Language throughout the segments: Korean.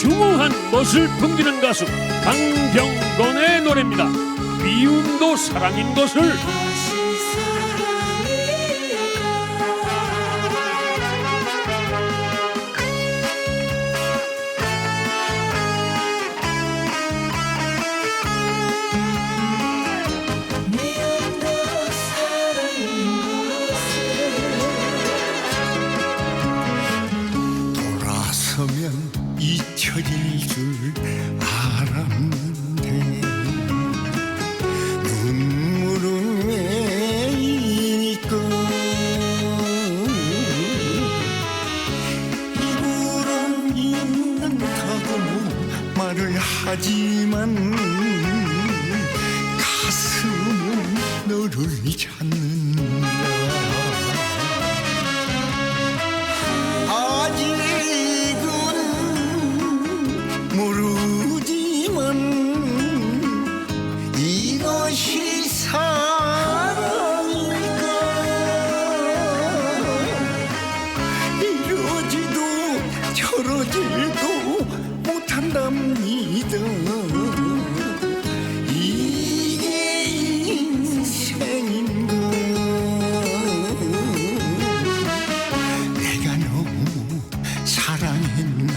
중후한 멋을 풍기는 가수 강병건의 노래입니다. 미움도 사랑인 것을 잊혀질 줄 알았는데 눈물은 왜일까 입으로 있는다고 말을 하지만 가슴은 너를 찾는 못한답니다 이게 인생인가 내가 너무 사랑했나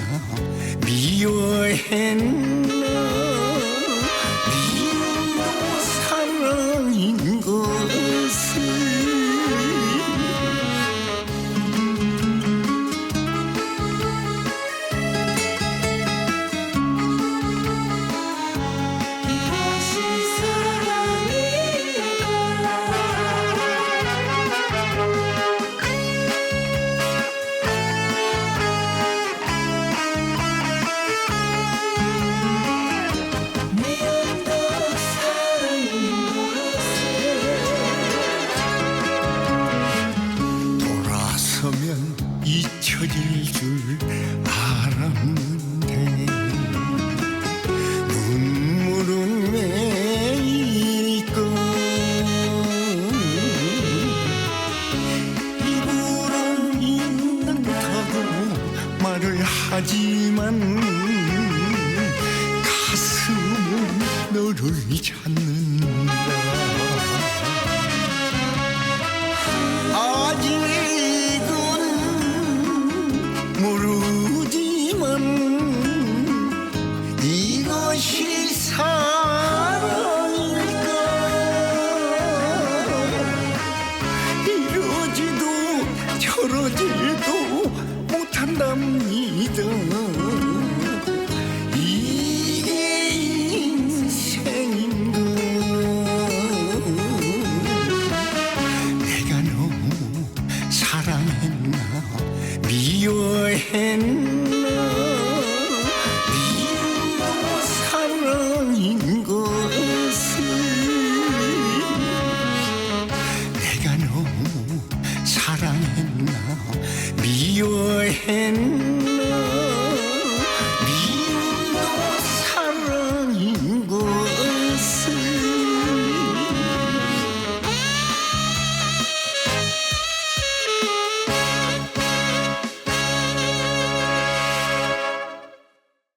미워했나 미움도 사랑인 것을 알았는데 눈물은 왜일까 입으로 있는다고 말을 하지만 가슴은 너를 찾는 그러지도 못한답니다. 이게 인생인가? 내가 너무 사랑했나? 미워했나? 사랑했나? in.